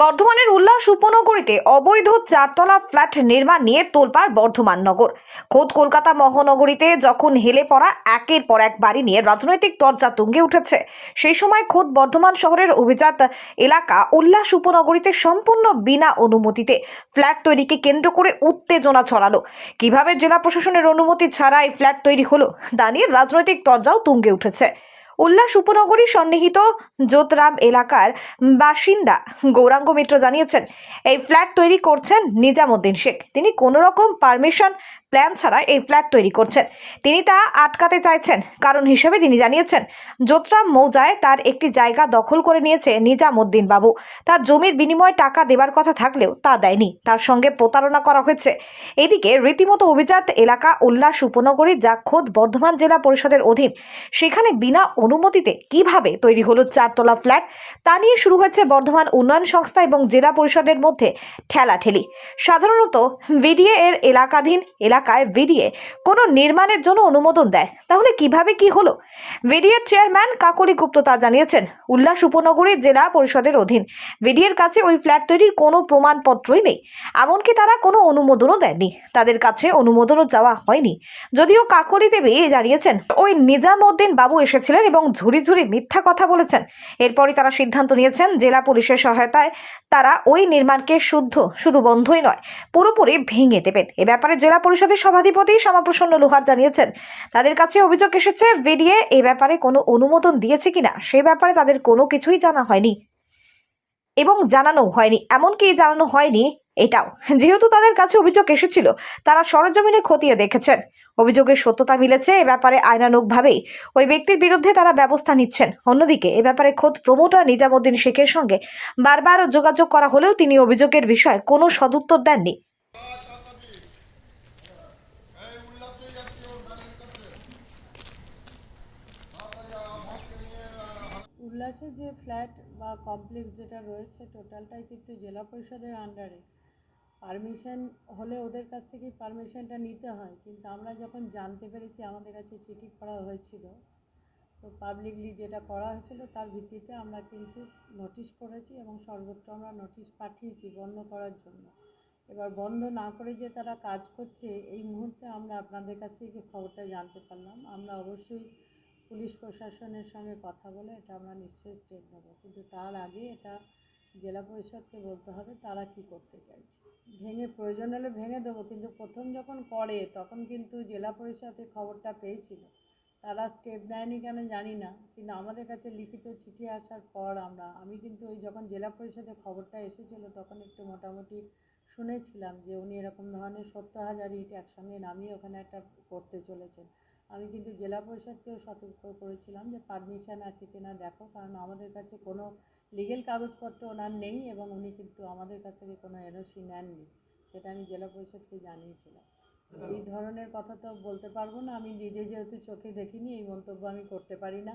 বর্ধমানের উল্লাস উপনগরীতে অবৈধ চারতলা ফ্ল্যাট নির্মাণ নিয়ে তোলপাড় বর্ধমান নগর। খোদ কলকাতা মহানগরীতে যখন হেলে পড়া একের পর এক বাড়ি নিয়ে রাজনৈতিক দরজা তুঙ্গে উঠেছে, সেই সময় খোদ বর্ধমান শহরের অভিজাত এলাকা উল্লাস উপনগরীতে সম্পূর্ণ বিনা অনুমতিতে ফ্ল্যাট তৈরিকে কেন্দ্র করে উত্তেজনা ছড়ালো। কীভাবে জেলা প্রশাসনের অনুমতি ছাড়া এই ফ্ল্যাট তৈরি হলো, তা নিয়ে রাজনৈতিক দরজাও তুঙ্গে উঠেছে। উল্লাস উপনগরী সন্নিহিত জোতরাম এলাকার বাসিন্দা গৌরাঙ্গ মিত্র জানিয়েছেন, এই ফ্ল্যাট তৈরি করছেন নিজামুদ্দিন শেখ। তিনি কোনো রকম পারমিশন প্ল্যান ছাড়া এই ফ্ল্যাট তৈরি করছেন। তিনি তা আটকাতে চাইছেন। কারণ হিসেবে তিনি জানিয়েছেন যোতরাম মৌজায় তার একটি জায়গা দখল করে নিয়েছে নিজামুদ্দিন বাবু। তার জমির বিনিময়ে টাকা দেবার কথা থাকলেও তা দেয়নি। তার সঙ্গে প্রতারণা করা হয়েছে। এদিকে রীতিমতো অভিজাত এলাকা উল্লাস উপনগরী যা খোদ বর্ধমান জেলা পরিষদের অধীন, সেখানে বিনা অনুমতিতে কীভাবে তৈরি হলো চারতলা ফ্ল্যাট, তা নিয়ে শুরু হয়েছে বর্ধমান উন্নয়ন সংস্থা এবং জেলা পরিষদের মধ্যে ঠেলাঠেলি। সাধারণত ভিডিএ এর এলাকাধীন এলাকায় ভিডিএ কোনো নির্মাণের জন্য অনুমোদন দেয়। তাহলে কীভাবে কি হলো? ভিডিএর চেয়ারম্যান কাকলি গুপ্ত তা জানিয়েছেন। উল্লাস উপনগরী জেলা পরিষদের অধীন ভিডিএর কাছে ওই ফ্ল্যাট তৈরির কোনো প্রমাণপত্রই নেই। এমনকি তারা কোনো অনুমোদনও দেননি। তাদের কাছে অনুমোদনও যাওয়া হয়নি। যদিও কাকলি দেবী জানিয়েছেন, ওই নিজামউদ্দিন বাবু এসেছিলেন এবং ঝুড়ি ঝুড়ি মিথ্যা কথা বলেছেন। এরপরই তারা সিদ্ধান্ত নিয়েছেন, জেলা পুলিশের সহায়তায় তারা ওই নির্মাণকে শুদ্ধ, শুধু বন্ধই নয়, পুরোপুরি ভেঙে দেবেন। এ ব্যাপারে জেলা পরিষদের সভাধিপতি শ্যামাপ্রসন্ন লোহার জানিয়েছেন, তাদের কাছে অভিযোগ এসেছে, ভিডিএ এ ব্যাপারে কোনো অনুমোদন দিয়েছে কিনা, সে ব্যাপারে তাদের কোনো কিছুই জানা হয়নি এবং জানানো হয়নি। এমনকি জানানো হয়নি এটাও। যেহেতু তাদের কাছে অভিযোগ এসেছিল, তারা সরজমিনে খতিয়ে দেখেছেন। অভিযোগের সত্যতা মিলেছে, এ ব্যাপারে আইনানুগভাবেই। ওই ব্যক্তির বিরুদ্ধে তারা ব্যবস্থা নিচ্ছেন। অন্যদিকে, এ ব্যাপারে খোদ প্রমোটার নিজামুদ্দিন শেখের সঙ্গে বারবার যোগাযোগ করা হলেও তিনি অভিযোগের বিষয়ে কোনো সদুত্তর দেননি। উল্লাসে যে ফ্ল্যাট বা কমপ্লেক্স যেটা রয়েছে, টোটালটাই কিন্তু জেলা পরিষদের আন্ডারে পারমিশন হলে ওদের কাছ থেকেই পারমিশনটা নিতে হয়। কিন্তু আমরা যখন জানতে পেরেছি, আমাদের কাছে চিঠি করা হয়েছিল, তো পাবলিকলি যেটা করা হয়েছিল, তার ভিত্তিতে আমরা কিন্তু নোটিশ করেছি এবং সর্বত্র আমরা নোটিশ পাঠিয়েছি বন্ধ করার জন্য। এবার বন্ধ না করে যে তারা কাজ করছে, এই মুহূর্তে আমরা আপনাদের কাছ থেকে খবরটা জানতে পারলাম। আমরা অবশ্যই পুলিশ প্রশাসনের সঙ্গে কথা বলে এটা আমরা নিশ্চয়ই স্টেপ নেব। কিন্তু তার আগে এটা জেলা পরিষদকে বলতে হবে তারা কি করতে চাইছে। ভেঙে প্রয়োজন হলে ভেঙে দেবো, কিন্তু প্রথম যখন করে তখন কিন্তু জেলা পরিষদে খবরটা পেয়েছিল। তারা স্টেপ নেয়নি কেন জানি না, কিন্তু আমাদের কাছে লিখিত চিঠি আসার পর আমরা, আমি কিন্তু ওই যখন জেলা পরিষদে খবরটা এসেছিল তখন একটু মোটামুটি শুনেছিলাম যে উনি এরকম ধরনের সত্তর হাজার ইট একসঙ্গে নামিয়ে ওখানে একটা করতে চলেছেন। আমি কিন্তু জেলা পরিষদকেও সতর্ক করেছিলাম যে পারমিশন আছে কিনা দেখো, কারণ আমাদের কাছে কোনো লিগেল কাগজপত্র ওনার নেই এবং উনি কিন্তু আমাদের কাছ থেকে কোনো এনওসি নেননি। সেটা আমি জেলা পরিষদকে জানিয়েছিলাম। এই ধরনের কথা তো বলতে পারব না, আমি নিজে যেহেতু চোখে দেখিনি, এই মন্তব্য আমি করতে পারি না।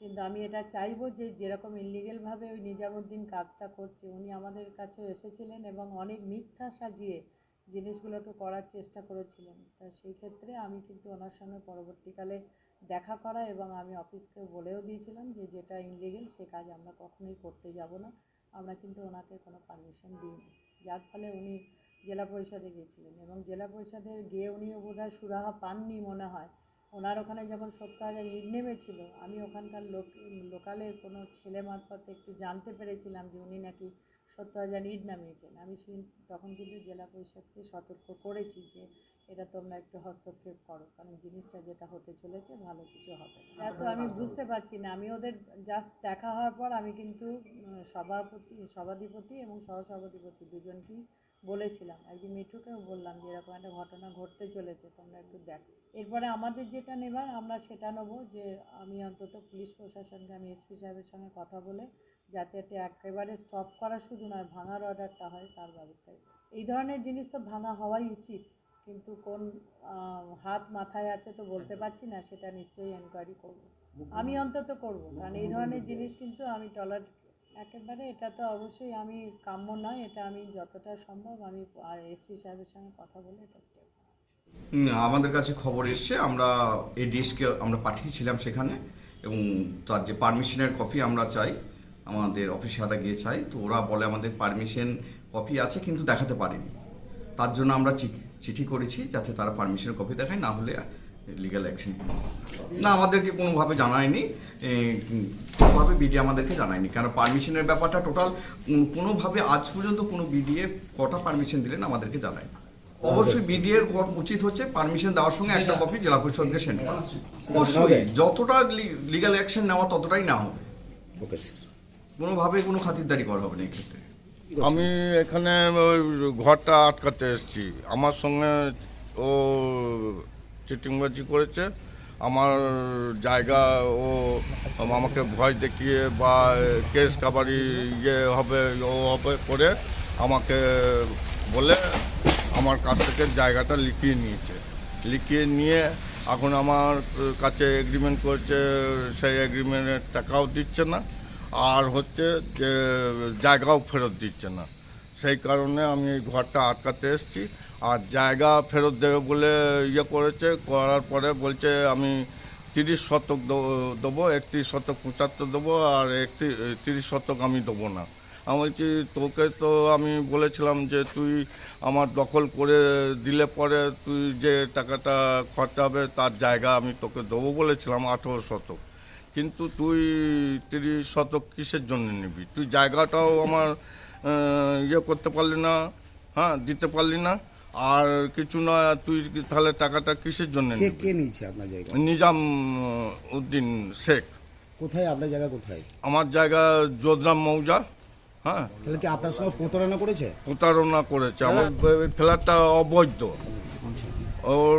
কিন্তু আমি এটা চাইব যে যেরকম ইলিগেলভাবে ওই নিজামুদ্দিন কাজটা করছে, উনি আমাদের কাছেও এসেছিলেন এবং অনেক মিথ্যা সাজিয়ে জিনিসগুলোকে করার চেষ্টা করেছিলেন। তা সেই ক্ষেত্রে আমি কিন্তু ওনার সঙ্গে পরবর্তীকালে দেখা করা এবং আমি অফিসকে বলেও দিয়েছিলাম যে যেটা ইনলিগেল সে কাজ আমরা কখনোই করতে যাব না। আমরা কিন্তু ওনাকে কোনো পারমিশন দিইনি। যার ফলে উনি জেলা পরিষদে গিয়েছিলেন এবং জেলা পরিষদে গিয়ে উনিও বোধহয় সুরাহা পাননি মনে হয়। ওনার ওখানে যখন সত্তর হাজার ইট নেমেছিল, আমি ওখানকার লোক, লোকালের কোনো ছেলে মারফত একটু জানতে পেরেছিলাম যে উনি নাকি সত্তর হাজার ইট নামিয়েছেন। আমি সেই তখন কিন্তু জেলা পরিষদকে সতর্ক করেছি যে, এটা তোমরা একটু হস্তক্ষেপ করো। কারণ জিনিসটা যেটা হতে চলেছে, ভালো কিছু হবে না। তো আমি বুঝতে পারছি না। আমি ওদের জাস্ট দেখা হওয়ার পর আমি কিন্তু সভাপতি, সভাধিপতি এবং সহসভাধিপতি দুজনকেই বলেছিলাম। একদিন মিঠুকেও বললাম যে, এরকম একটা ঘটনা ঘটতে চলেছে, তোমরা একটু দেখো। এরপরে আমাদের যেটা নেবার, আমরা সেটা নেব যে, আমি অন্তত পুলিশ প্রশাসনকে, আমি এসপি সাহেবের সঙ্গে কথা বলে যাতে এটা একেবারে স্টপ করা শুধু নয় ভাঙার অর্ডারটা হয় তার ব্যবস্থাই। করব। এই ধরনের জিনিস তো ভাঙা হওয়াই উচিত কিন্তু কোন হাত মাথায় আছে তো বলতে পারছি না সেটা নিশ্চয়ই এনকোয়ারি করব। আমি অন্তত করব কারণ এই ধরনের জিনিস কিন্তু আমি টলার একেবারে এটা তো অবশ্যই আমি কাম্য নয় এটা আমি যতটা সম্ভব আমি এসপি সাহেবের সঙ্গে কথা বলে এটা স্টেপ আমাদের কাছে খবর এসছে আমরা এডিএসকে আমরা পাঠিয়েছিলাম সেখানে এবং তার যে পারমিশনের কপি আমরা চাই আমাদের অফিসাররা গিয়ে চাই তো ওরা বলে আমাদের পারমিশন কপি আছে কিন্তু দেখাতে পারেনি। তার জন্য আমরা চিঠি করেছি যাতে তারা পারমিশন কপি দেখায়, না হলে লিগ্যাল অ্যাকশন না, আমাদেরকে কোনোভাবে জানায়নি। কোনোভাবে বিডি আমাদেরকে জানায়নি। কেন পারমিশনের ব্যাপারটা টোটাল কোনোভাবে আজ পর্যন্ত কোনো বিডিএ কটা পারমিশন দিলেন আমাদেরকে জানায়নি। অবশ্যই বিডিএ এর কর- উচিত হচ্ছে পারমিশন দেওয়ার সঙ্গে একটা কপি জেলা পরিষদকে সেন্ড করা। অবশ্যই, যতটা লিগ্যাল অ্যাকশন নেওয়া ততটাই না হবে। ওকে স্যার কোনোভাবে কোনো খাতিরদারি করা হবে না এই ক্ষেত্রে। আমি এখানে ওই ঘরটা আটকাতে এসেছি। আমার সঙ্গে ও চিটিংবাজি করেছে। আমার জায়গা ও আমাকে ভয় দেখিয়ে বা কেস কাবারি ইয়ে হবে, ও হবে করে আমাকে বলে আমার কাছ থেকে জায়গাটা লিখিয়ে নিয়েছে। লিখিয়ে নিয়ে এখন আমার কাছে এগ্রিমেন্ট করেছে, সেই এগ্রিমেন্টের টাকাও দিচ্ছে না। আর হচ্ছে যে জায়গাও ফেরত দিচ্ছে না। সেই কারণে আমি ঘরটা আটকাতে এসেছি। আর জায়গা ফেরত দেবে বলে ইয়ে করেছে, করার পরে বলছে আমি তিরিশ শতক দেবো, একত্রিশ শতক পঁচাত্তর দেবো আর একটি তিরিশ শতক আমি দেবো না। আমি বলছি, তোকে তো আমি বলেছিলাম যে তুই আমার দখল করে দিলে পরে তুই যে টাকাটা খরচা হবে তার জায়গা আমি তোকে দেবো বলেছিলাম আঠেরো শতক। কিন্তু তুই তিরিশ শতক কিসের জন্য নিবি? তুই জায়গাটাও আমার ইয়ে করতে পারলি না হ্যাঁ দিতে পারলি না। আর কিছু না তুই তাহলে টাকাটা কিসের জন্য কে নিবি? কে নিয়েছে আপনার জায়গা? নিজাম উদ্দিন শেখ। কোথায়? আপনার জায়গা কোথায়? আমার জায়গা যোধরাম মৌজা হ্যাঁ। তাহলে কি আপনার সঙ্গে প্রতারণা করেছে? প্রতারণা করেছে। আমার ফ্ল্যাটটা অবৈধ। ওর